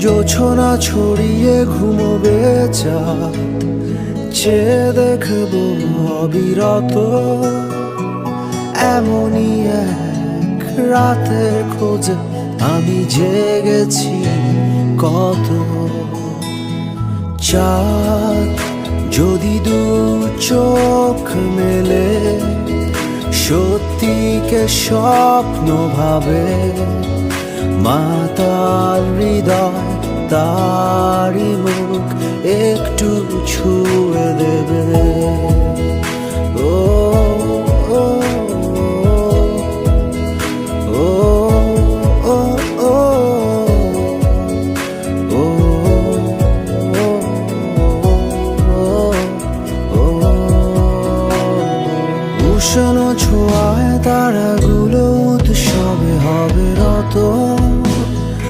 জোছনা ছড়িয়ে ঘুমোবে চাঁদ চেয়ে দেখব অবিরত। এমনই এক রাতের খোঁজে। আমি জেগেছি কত। চাঁদ যদি দু চোখ মেলে, সত্যিকে স্বপ্ন ভাবে। হৃদয় তারি মুখ একটু ছুঁয়ে দেবে ও ও ছোঁয়ায় তারাগুলো উৎসবে হবে রতন